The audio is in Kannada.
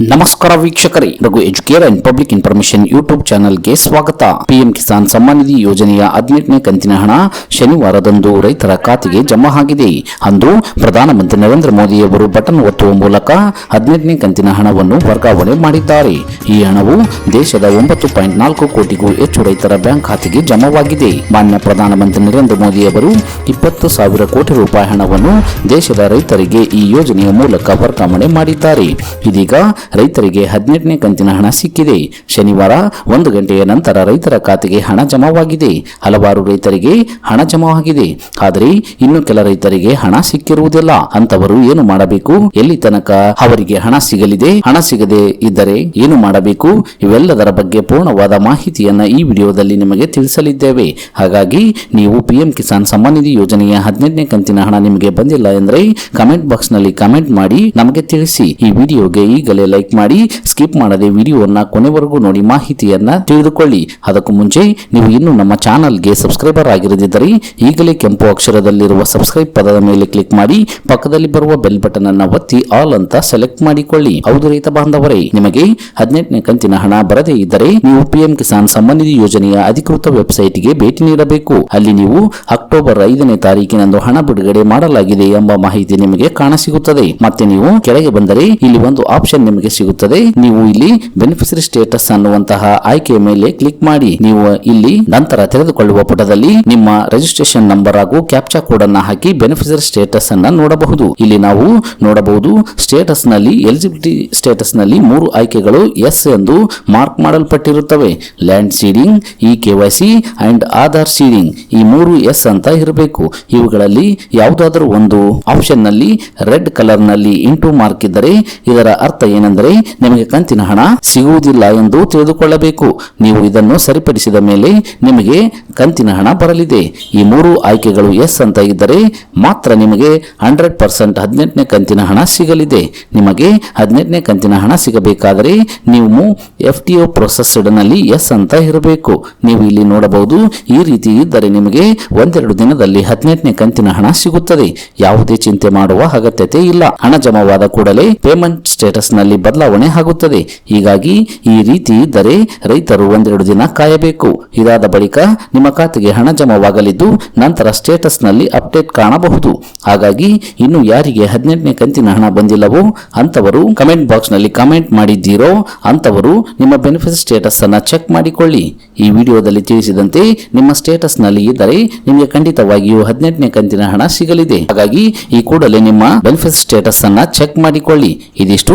ನಮಸ್ಕಾರ ವೀಕ್ಷಕರೇ. Raghu educare and public information YouTube ಚಾನೆಲ್ಗೆ ಸ್ವಾಗತ. ಪಿಎಂ ಕಿಸಾನ್ ಸಮ್ಮಾನ್ ನಿಧಿ ಯೋಜನೆಯ ಹದಿನೆಂಟನೇ ಕಂತಿನ ಹಣ ಶನಿವಾರದಂದು ರೈತರ ಖಾತೆಗೆ ಜಮಾ ಆಗಿದೆ. ಅಂದು ಪ್ರಧಾನಮಂತ್ರಿ ನರೇಂದ್ರ ಮೋದಿಯವರು ಬಟನ್ ಒತ್ತುವ ಮೂಲಕ ಹದಿನೆಂಟನೇ ಕಂತಿನ ಹಣವನ್ನು ವರ್ಗಾವಣೆ ಮಾಡಿದ್ದಾರೆ. ಈ ಹಣವು ದೇಶದ ಒಂಬತ್ತು ಪಾಯಿಂಟ್ ನಾಲ್ಕು ಕೋಟಿಗೂ ಹೆಚ್ಚು ರೈತರ ಬ್ಯಾಂಕ್ ಖಾತೆಗೆ ಜಮಾವಾಗಿದೆ. ಮಾನ್ಯ ಪ್ರಧಾನಮಂತ್ರಿ ನರೇಂದ್ರ ಮೋದಿಯವರು ಇಪ್ಪತ್ತು ಸಾವಿರ ಕೋಟಿ ರೂಪಾಯಿ ಹಣವನ್ನು ದೇಶದ ರೈತರಿಗೆ ಈ ಯೋಜನೆಯ ಮೂಲಕ ವರ್ಗಾವಣೆ ಮಾಡಿದ್ದಾರೆ. ಇದೀಗ ರೈತರಿಗೆ ಹದಿನೆಂಟನೇ ಕಂತಿನ ಹಣ ಸಿಕ್ಕಿದೆ. ಶನಿವಾರ ಒಂದು ಗಂಟೆಯ ನಂತರ ರೈತರ ಖಾತೆಗೆ ಹಣ ಜಮಾವಾಗಿದೆ. ಹಲವಾರು ರೈತರಿಗೆ ಹಣ ಜಮಾವಾಗಿದೆ. ಆದರೆ ಇನ್ನು ಕೆಲ ರೈತರಿಗೆ ಹಣ ಸಿಕ್ಕಿರುವುದಿಲ್ಲ. ಅಂತವರು ಏನು ಮಾಡಬೇಕು? ಎಲ್ಲಿ ತನಕ ಅವರಿಗೆ ಹಣ ಸಿಗಲಿದೆ? ಹಣ ಸಿಗದೆ ಇದ್ದರೆ ಏನು ಮಾಡಬೇಕು? ಇವೆಲ್ಲದರ ಬಗ್ಗೆ ಪೂರ್ಣವಾದ ಮಾಹಿತಿಯನ್ನ ಈ ವಿಡಿಯೋದಲ್ಲಿ ನಿಮಗೆ ತಿಳಿಸಲಿದ್ದೇವೆ. ಹಾಗಾಗಿ ನೀವು ಪಿಎಂ ಕಿಸಾನ್ ಸಮ್ಮಾನ್ ನಿಧಿ ಯೋಜನೆಯ ಹದಿನೆಂಟನೇ ಕಂತಿನ ಹಣ ನಿಮಗೆ ಬಂದಿಲ್ಲ ಎಂದರೆ ಕಮೆಂಟ್ ಬಾಕ್ಸ್ನಲ್ಲಿ ಕಮೆಂಟ್ ಮಾಡಿ ನಮಗೆ ತಿಳಿಸಿ. ಈ ವಿಡಿಯೋಗೆ ಈಗಲೇ ಲೈಕ್ ಮಾಡಿ ಸ್ಕಿಪ್ ಮಾಡದೆ ವಿಡಿಯೋವನ್ನ ಕೊನೆವರೆಗೂ ನೋಡಿ ಮಾಹಿತಿಯನ್ನ ತಿಳಿದುಕೊಳ್ಳಿ. ಅದಕ್ಕೂ ಮುಂಚೆ, ನೀವು ಇನ್ನು ನಮ್ಮ ಚಾನಲ್ಗೆ ಸಬ್ಸ್ಕ್ರೈಬರ್ ಆಗಿರದಿದ್ದರೆ, ಈಗಲೇ ಕೆಂಪು ಅಕ್ಷರದಲ್ಲಿರುವ ಸಬ್ಸ್ಕ್ರೈಬ್ ಪದದ ಮೇಲೆ ಕ್ಲಿಕ್ ಮಾಡಿ, ಪಕ್ಕದಲ್ಲಿ ಬರುವ ಬೆಲ್ ಬಟನ್ ಅನ್ನ ಒತ್ತಿ ಆಲ್ ಅಂತ ಸೆಲೆಕ್ಟ್ ಮಾಡಿಕೊಳ್ಳಿ. ಹೌದು ರೈತ ಬಾಂಧವರೇ, ನಿಮಗೆ ಹದಿನೆಂಟನೇ ಕಂತಿನ ಹಣ ಬರದೇ ಇದ್ದರೆ, ನೀವು ಪಿಎಂ ಕಿಸಾನ್ ಸಂಬಂಧಿತ ಯೋಜನೆಯ ಅಧಿಕೃತ ವೆಬ್ಸೈಟ್ಗೆ ಭೇಟಿ ನೀಡಬೇಕು. ಅಲ್ಲಿ ನೀವು ಅಕ್ಟೋಬರ್ ಐದನೇ ತಾರೀಕಿನಂದು ಹಣ ಬಿಡುಗಡೆ ಮಾಡಲಾಗಿದೆ ಎಂಬ ಮಾಹಿತಿ ನಿಮಗೆ ಕಾಣಸಿಗುತ್ತದೆ. ಮತ್ತೆ ನೀವು ಕೆಳಗೆ ಬಂದರೆ, ಇಲ್ಲಿ ಒಂದು ಆಪ್ಷನ್ ನಿಮಗೆ ಸಿಗುತ್ತದೆ. ನೀವು ಇಲ್ಲಿ ಬೆನಿಫಿಷರಿ ಸ್ಟೇಟಸ್ ಅನ್ನುವಂತಹ ಆಯ್ಕೆಯ ಮೇಲೆ ಕ್ಲಿಕ್ ಮಾಡಿ. ನೀವು ಇಲ್ಲಿ ನಂತರ ತೆರೆದುಕೊಳ್ಳುವ ಪುಟದಲ್ಲಿ ನಿಮ್ಮ ರಿಜಿಸ್ಟ್ರೇಷನ್ ನಂಬರ್ ಹಾಗೂ ಕ್ಯಾಪ್ಚಾ ಕೋಡ್ ಅನ್ನ ಹಾಕಿ ಬೆನಿಫಿಷರಿ ಸ್ಟೇಟಸ್ ಅನ್ನ ನೋಡಬಹುದು. ಇಲ್ಲಿ ನಾವು ನೋಡಬಹುದು ಸ್ಟೇಟಸ್ನಲ್ಲಿ ಎಲಿಜಿಬಿಲಿಟಿ ಸ್ಟೇಟಸ್ನಲ್ಲಿ ಮೂರು ಆಯ್ಕೆಗಳು ಎಸ್ ಎಂದು mark ಮಾಡಲ್ಪಟ್ಟಿರುತ್ತವೆ. Land seeding e KYC and Aadhaar seeding ಈ ಮೂರು ಎಸ್ ಅಂತ ಇರಬೇಕು. ಇವುಗಳಲ್ಲಿ ಯಾವುದಾದರೂ ಒಂದು ಆಪ್ಷನ್ನಲ್ಲಿ ರೆಡ್ ಕಲರ್ನಲ್ಲಿ ಇಂಟು ಮಾರ್ಕ್ ಇದ್ದರೆ ಇದರ ಅರ್ಥ ಏನೆಂದರೆ ನಿಮಗೆ ಕಂತಿನ ಹಣ ಸಿಗುವುದಿಲ್ಲ ಎಂದು ತಿಳಿದುಕೊಳ್ಳಬೇಕು. ನೀವು ಇದನ್ನು ಸರಿಪಡಿಸಿದ ಮೇಲೆ ನಿಮಗೆ ಕಂತಿನ ಹಣ ಬರಲಿದೆ. ಈ ಮೂರು ಆಯ್ಕೆಗಳು ಎಸ್ ಅಂತ ಇದ್ದರೆ ಮಾತ್ರ ನಿಮಗೆ ಹಂಡ್ರೆಡ್ ಪರ್ಸೆಂಟ್ ಹದಿನೆಂಟನೇ ಕಂತಿನ ಹಣ ಸಿಗಲಿದೆ. ನಿಮಗೆ ಹದಿನೆಂಟನೇ ಕಂತಿನ ಹಣ ಸಿಗಬೇಕಾದರೆ ನೀವು ಎಫ್ ಟಿ ಒ ಪ್ರೊಸೆಸ್ಡ್ನಲ್ಲಿ ಎಸ್ ಅಂತ ಇರಬೇಕು. ನೀವು ಇಲ್ಲಿ ನೋಡಬಹುದು, ಈ ರೀತಿ ಇದ್ದರೆ ನಿಮಗೆ ಒಂದೆರಡು ದಿನದಲ್ಲಿ ಹದಿನೆಂಟನೇ ಕಂತಿನ ಹಣ ಸಿಗುತ್ತದೆ. ಯಾವುದೇ ಚಿಂತೆ ಮಾಡುವ ಅಗತ್ಯತೆ ಇಲ್ಲ. ಹಣ ಜಮಾವಾದ ಕೂಡಲೇ ಪೇಮೆಂಟ್ ಸ್ಟೇಟಸ್ನಲ್ಲಿ ಬದಲಾವಣೆ ಆಗುತ್ತದೆ. ಹೀಗಾಗಿ ಈ ರೀತಿ ಇದ್ದರೆ ರೈತರು ಒಂದೆರಡು ದಿನ ಕಾಯಬೇಕು. ಇದಾದ ಬಳಿಕ ನಿಮ್ಮ ಖಾತೆಗೆ ಹಣ ಜಮವಾಗಲಿದ್ದು ನಂತರ ಸ್ಟೇಟಸ್ನಲ್ಲಿ ಅಪ್ಡೇಟ್ ಕಾಣಬಹುದು. ಹಾಗಾಗಿ ಇನ್ನು ಯಾರಿಗೆ ಹದಿನೆಂಟನೇ ಕಂತಿನ ಹಣ ಬಂದಿಲ್ಲವೋ ಅಂತವರು ಕಮೆಂಟ್ ಬಾಕ್ಸ್ನಲ್ಲಿ ಕಮೆಂಟ್ ಮಾಡಿದ್ದೀರೋ ಅಂತವರು ನಿಮ್ಮ ಬೆನಿಫಿಟ್ ಸ್ಟೇಟಸ್ ಅನ್ನು ಚೆಕ್ ಮಾಡಿಕೊಳ್ಳಿ. ಈ ವಿಡಿಯೋದಲ್ಲಿ ತಿಳಿಸಿದಂತೆ ನಿಮ್ಮ ಸ್ಟೇಟಸ್ನಲ್ಲಿ ಇದ್ದರೆ ನಿಮಗೆ ಖಂಡಿತವಾಗಿಯೂ ಹದಿನೆಂಟನೇ ಕಂತಿನ ಹಣ ಸಿಗಲಿದೆ. ಹಾಗಾಗಿ ಈ ಕೂಡಲೇ ನಿಮ್ಮ ಬೆನಿಫಿಟ್ ಸ್ಟೇಟಸ್ ಅನ್ನ ಚೆಕ್ ಮಾಡಿಕೊಳ್ಳಿ. ಇದಿಷ್ಟು.